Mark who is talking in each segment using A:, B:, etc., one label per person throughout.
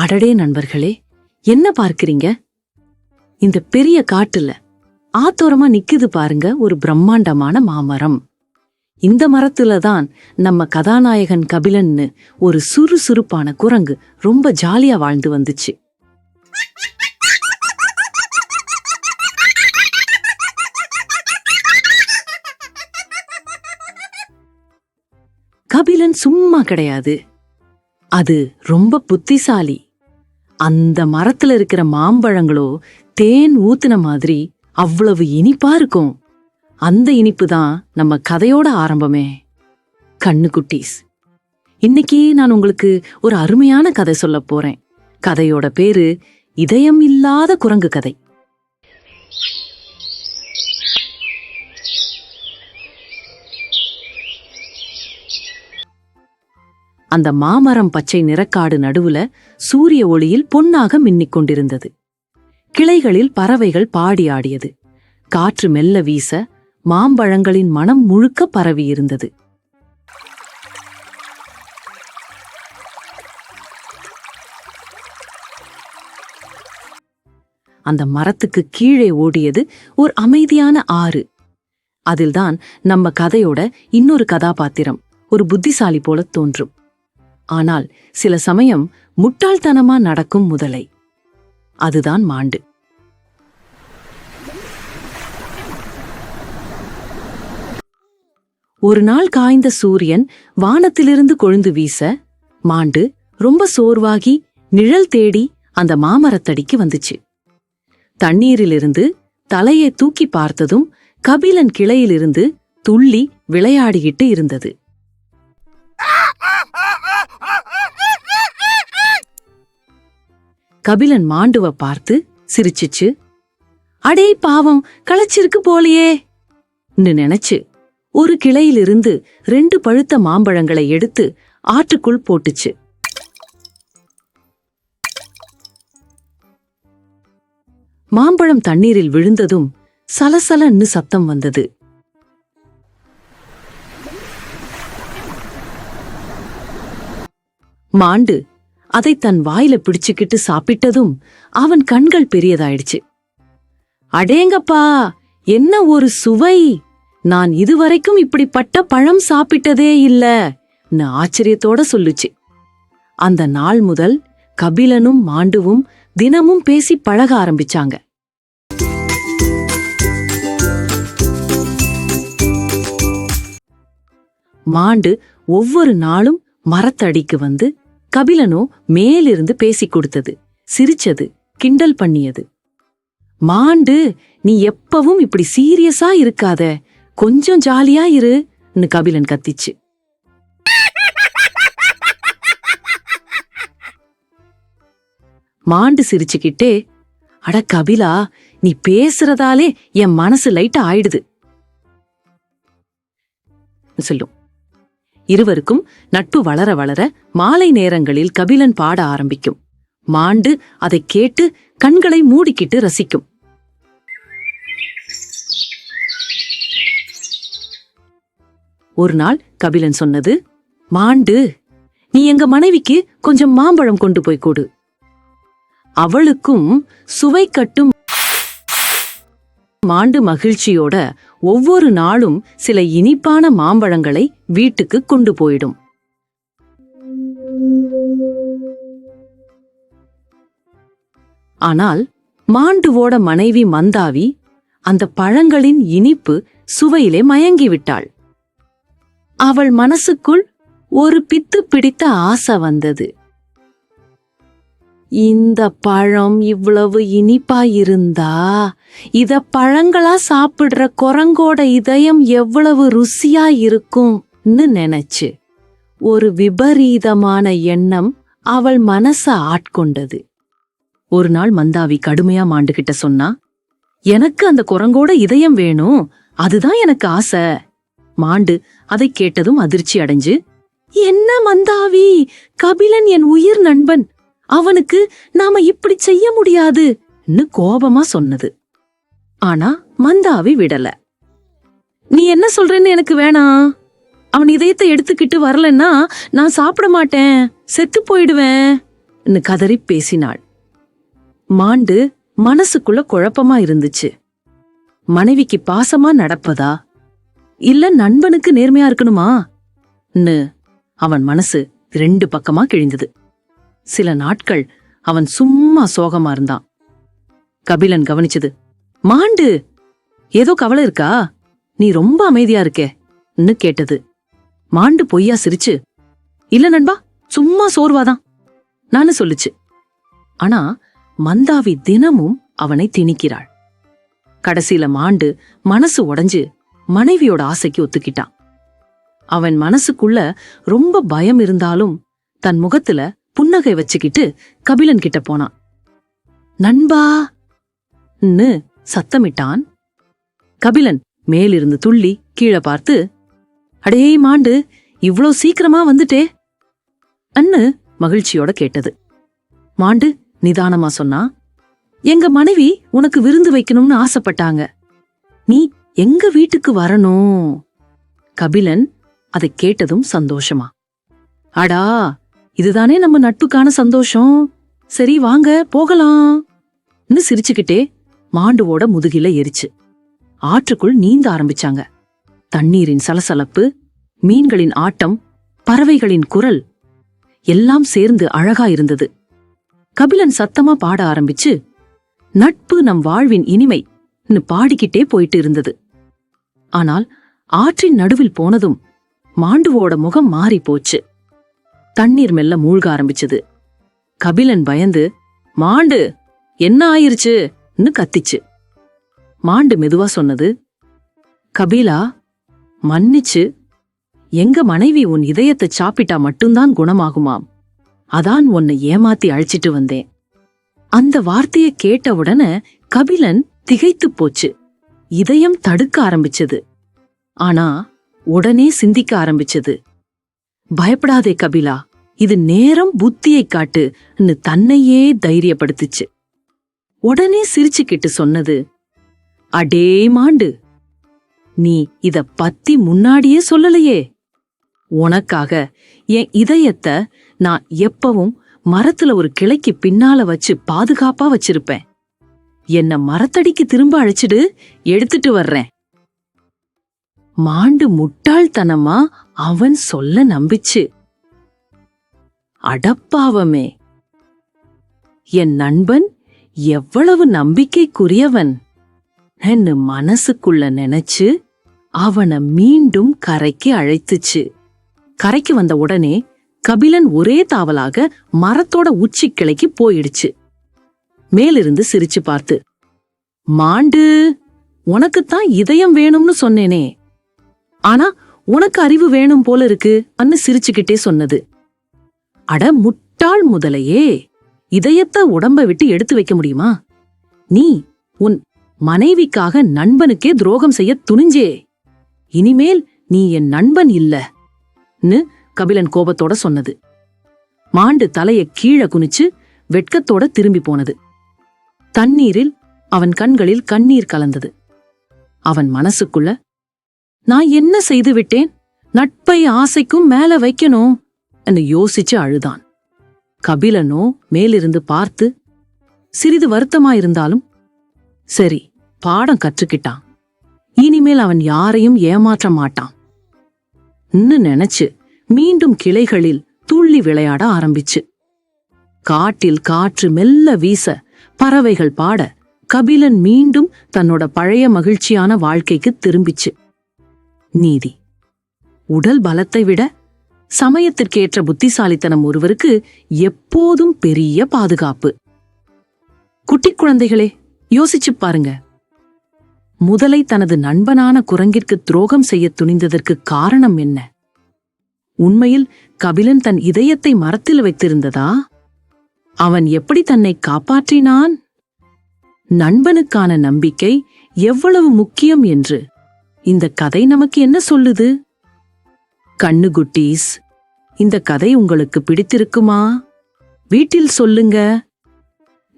A: அடடே நண்பர்களே என்ன பார்க்கிறீங்க? இந்த பெரிய காட்டுல ஆத்தோரமா நிக்குது பாருங்க ஒரு பிரம்மாண்டமான மாமரம். இந்த மரத்துல தான் நம்ம கதாநாயகன் கபிலன்னு ஒரு சுறுசுறுப்பான குரங்கு ரொம்ப ஜாலியா வாழ்ந்து வந்துச்சு. கபிலன் சும்மா கிடையாது. அது ரொம்ப புத்திசாலி. அந்த மரத்துல இருக்கிற மாம்பழங்களோ தேன் ஊத்துன மாதிரி அவ்வளவு இனிப்பா இருக்கும். அந்த இனிப்பு தான் நம்ம கதையோட ஆரம்பமே. கண்ணுக்குட்டீஸ் இன்னைக்கு நான் உங்களுக்கு ஒரு அருமையான கதை சொல்ல போறேன். கதையோட பேரு இதயம் இல்லாத குரங்கு கதை. அந்த மாமரம் பச்சை நிறக்காடு நடுவுல சூரிய ஒளியில் பொன்னாக மின்னிக் கொண்டிருந்தது. கிளைகளில் பறவைகள் பாடி ஆடியது. காற்று மெல்ல வீச மாம்பழங்களின் மனம் முழுக்க பரவியிருந்தது அந்த மரத்துக்கு கீழே ஓடியது ஒரு அமைதியான ஆறு. அதில்தான் நம்ம கதையோட இன்னொரு கதாபாத்திரம் ஒரு புத்திசாலி போல தோன்றும். ஆனால் சில சமயம் முட்டாள்தனமா நடக்கும் முதலை. அதுதான் மாண்டு. ஒரு நாள் காய்ந்த சூரியன் வானத்திலிருந்து கொழுந்து வீச மாண்டு ரொம்ப சோர்வாகி நிழல் தேடி அந்த மாமரத்தடிக்கு வந்துச்சு. தண்ணீரிலிருந்து தலையை தூக்கி பார்த்ததும் கபிலன் கிளையிலிருந்து துள்ளி விளையாடிக்கிட்டு இருந்தது. கபிலன் மாண்டுவ பார்த்து சிரிச்சிச்சு. அடே பாவம் களைச்சிருக்கு போலியே. நினைச்சு ஒரு கிளையிலிருந்து ரெண்டு பழுத்த மாம்பழங்களை எடுத்து ஆற்றுக்குள் போட்டுச்சு. மாம்பழம் தண்ணீரில் விழுந்ததும் சலசலன்னு சத்தம் வந்தது. மாண்டு அதை தன் வாயில பிடிச்சுக்கிட்டு சாப்பிட்டதும் அவன் கண்கள் பெரியதாயிடுச்சு. அடேங்கப்பா என்ன ஒரு சுவை? நான் இதுவரைக்கும் இப்படிப்பட்ட பழம் சாப்பிட்டதே இல்ல ஆச்சரியத்தோட சொல்லுச்சு. அந்த நாள் முதல் கபிலனும் மாண்டுவும் தினமும் பேசி பழக ஆரம்பிச்சாங்க. மாண்டு ஒவ்வொரு நாளும் மரத்தடிக்கு வந்து கபிலனோ மேலிருந்து பேசி கொடுத்தது சிரிச்சது கிண்டல் பண்ணியது. மாண்டு நீ எப்பவும் இப்படி சீரியஸா இருக்காத கொஞ்சம் ஜாலியா இருன்னு கபிலன் கத்திச்சு. மாண்டு சிரிச்சுக்கிட்டே அட கபிலா நீ பேசுறதாலே என் மனசு லைட் ஆயிடுது. சொல்லும். இருவருக்கும் நட்பு வளர வளர மாலை நேரங்களில் கபிலன் பாட ஆரம்பிக்கும். மாண்டு அதை கேட்டு கண்களை மூடிக்கிட்டு ரசிக்கும். ஒரு நாள் கபிலன் சொன்னது மாண்டு நீ எங்க மனைவிக்கு கொஞ்சம் மாம்பழம் கொண்டு போய் கொடு. அவளுக்கும் சுவை கட்டும் மாண்டு மகிழ்ச்சியோட ஒவ்வொரு நாளும் சில இனிப்பான மாம்பழங்களை வீட்டுக்கு கொண்டு போயிடும். ஆனால் மாண்டுவோட மனைவி மந்தாவி அந்த பழங்களின் இனிப்பு சுவையிலே மயங்கிவிட்டாள். அவள் மனசுக்குள் ஒரு பித்து பிடித்த ஆசை வந்தது. இந்த பழம் இவ்வளவு இனிப்பா இருந்தா இத பழங்களா சாப்பிடுற குரங்கோட இதயம் எவ்வளவு ருசியா இருக்கும்னு நினைச்சு ஒரு விபரீதமான எண்ணம் அவள் மனச ஆட்கொண்டது. ஒரு நாள் மந்தாவி கடுமையா மாண்டுகிட்ட சொன்னா எனக்கு அந்த குரங்கோட இதயம் வேணும் அதுதான் எனக்கு ஆசை. மாண்டு அதை கேட்டதும் அதிர்ச்சி அடைஞ்சு என்ன மந்தாவி கபிலன் என் உயிர் நண்பன் அவனுக்கு நாம இப்படி செய்ய முடியாதுன்னு கோபமா சொன்னது. ஆனா மந்தாவி விடல. நீ என்ன சொல்றேன்னு எனக்கு வேணாம் அவன் இதயத்தை எடுத்துக்கிட்டு வரலன்னா நான் சாப்பிட மாட்டேன். செத்து போயிடுவேன் கதறி பேசினாள். மாண்டு மனசுக்குள்ள குழப்பமா இருந்துச்சு. மனைவிக்கு பாசமா நடப்பதா? இல்ல நண்பனுக்கு நேர்மையா இருக்கணுமா? அவன் மனசு ரெண்டு பக்கமா கிழிந்தது. சில நாட்கள் அவன் சும்மா சோகமா இருந்தான். கபிலன் கவனிச்சது மாண்டு ஏதோ கவலை இருக்கா? நீ ரொம்ப அமைதியா இருக்கேன்னு கேட்டது. மாண்டு பொய்யா சிரிச்சு இல்ல நண்பா சும்மா சோர்வாதான் நானு சொல்லுச்சு. ஆனா மந்தாவி தினமும் அவனை திணிக்கிறாள். கடைசியில மாண்டு மனசு உடைஞ்சு மனைவியோட ஆசைக்கு ஒத்துக்கிட்டான். அவன் மனசுக்குள்ள ரொம்ப பயம் இருந்தாலும் தன் முகத்துல புன்னகை வச்சுக்கிட்டு கபிலன் கிட்ட போனான். நண்பா! சத்தமிட்டான். கபிலன் மேலிருந்து துள்ளி கீழே பார்த்து அடே மாண்டு இவ்ளோ சீக்கிரமா வந்துட்டே? அன்னு மகிழ்ச்சியோட கேட்டது. மாண்டு நிதானமா சொன்னா எங்க மனைவி உனக்கு விருந்து வைக்கணும்னு ஆசைப்பட்டாங்க. நீ எங்க வீட்டுக்கு வரணும்? கபிலன் அதை கேட்டதும் சந்தோஷமா. அடா இதுதானே நம்ம நட்புக்கான சந்தோஷம். சரி வாங்க போகலாம்னு சிரிச்சுக்கிட்டே மாண்டுவோட முதுகில எரிச்சு. ஆற்றுக்குள் நீந்த ஆரம்பிச்சாங்க. தண்ணீரின் சலசலப்பு மீன்களின் ஆட்டம் பறவைகளின் குரல் எல்லாம் சேர்ந்து அழகா இருந்தது. கபிலன் சத்தமா பாட ஆரம்பிச்சு நட்பு நம் வாழ்வின் இனிமைன்னு பாடிக்கிட்டே போயிட்டு இருந்தது. ஆனால் ஆற்றின் நடுவில் போனதும் மாண்டுவோட முகம் மாறி போச்சு தண்ணீர் மெல்ல மூழ்க ஆரம்பிச்சது. கபிலன் பயந்து மாண்டு என்ன ஆயிருச்சுன்னு கத்திச்சு. மாண்டு மெதுவா சொன்னது கபிலா மன்னிச்சு. எங்க மனைவி உன் இதயத்தை சாப்பிட்டா மட்டும்தான் குணமாகுமாம். அதான் உன்னை ஏமாத்தி அழைச்சிட்டு வந்தேன். அந்த வார்த்தையை கேட்ட உடனே கபிலன் திகைத்து போச்சு. இதயம் தடுக்க ஆரம்பிச்சது. ஆனா உடனே சிந்திக்க ஆரம்பிச்சது. பயப்படாதே கபிலா. இது நேரம் புத்தியை காட்டுன்னு தன்னையே தைரியப்படுத்துச்சு. உடனே சிரிச்சுக்கிட்டு சொன்னது அடே மாண்டு நீ இத பத்தி முன்னாடியே சொல்லலையே. உனக்காக என் இதயத்தை நான் எப்பவும் மரத்துல ஒரு கிளைக்கு பின்னால வச்சு பாதுகாப்பா வச்சிருப்பேன். என்ன மரத்தடிக்கு திரும்ப அழைச்சிடு எடுத்துட்டு வர்றேன். மாண்டு முட்டாள்தனமா அவன் சொல்ல நம்பிச்சு. அடப்பாவமே. என் நண்பன் எவ்வளவு நம்பிக்கைக்குரியவன். என்று மனசுக்குள்ள நினைச்சு அவனை மீண்டும் கரைக்கு அழைத்துச்சு. கரைக்கு வந்த உடனே கபிலன் ஒரே தாவலாக மரத்தோட உச்சி கிளைக்கு போயிடுச்சு. மேலிருந்து சிரிச்சு பார்த்து மாண்டு உனக்குத்தான் இதயம் வேணும்னு சொன்னேனே. ஆனா உனக்கு அறிவு வேணும் போல இருக்கு அன்னு சிரிச்சுக்கிட்டே சொன்னது. அட முட்டாள் முதலையே இதயத்தை உடம்ப விட்டு எடுத்து வைக்க முடியுமா? நீ உன் மனைவிக்காக நண்பனுக்கே துரோகம் செய்ய துணிஞ்சே. இனிமேல் நீ என் நண்பன் இல்ல கபிலன் கோபத்தோட சொன்னது. மாண்டு தலைய கீழே குனிச்சு வெட்கத்தோட திரும்பி போனது. தண்ணீரில் அவன் கண்களில் கண்ணீர் கலந்தது. அவன் மனசுக்குள்ள நான் என்ன செய்து விட்டேன்? நட்பை ஆசைக்கும் மேல வைக்கணும் என்று யோசிச்சு அழுதான். கபிலனோ மேலிருந்து பார்த்து சிறிது வருத்தமாயிருந்தாலும் சரி பாடம் கற்றுக்கிட்டான். இனிமேல் அவன் யாரையும் ஏமாற்ற மாட்டான். நினைச்சு மீண்டும் கிளைகளில் துள்ளி விளையாட ஆரம்பிச்சு. காட்டில் காற்று மெல்ல வீச பறவைகள் பாட கபிலன் மீண்டும் தன்னோட பழைய மகிழ்ச்சியான வாழ்க்கைக்கு திரும்பிச்சு. நீதி. உடல் பலத்தை விட சமயத்திற்கேற்ற புத்திசாலித்தனம் ஒருவருக்கு எப்போதும் பெரிய பாதுகாப்பு. குட்டிக் குழந்தைகளே யோசிச்சு பாருங்க. முதலை தனது நண்பனான குரங்கிற்கு துரோகம் செய்ய துணிந்ததற்கு காரணம் என்ன? உண்மையில் கபிலன் தன் இதயத்தை மரத்தில் வைத்திருந்ததா? அவன் எப்படி தன்னை காப்பாற்றினான்? நண்பனுக்கான நம்பிக்கை எவ்வளவு முக்கியம் என்று இந்த கதை நமக்கு என்ன சொல்லுது? கண்ணுகுட்டீஸ் இந்த கதை உங்களுக்கு பிடித்திருக்குமா? வீட்டில் சொல்லுங்க.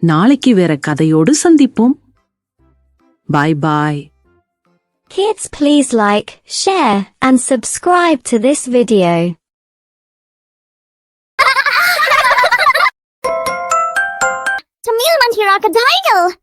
A: நாளைக்கு வேற கதையோடு சந்திப்போம். பாய் பாய்
B: Kids please like, share and subscribe to this video.
C: நீலமஞ்சிராக டைகள்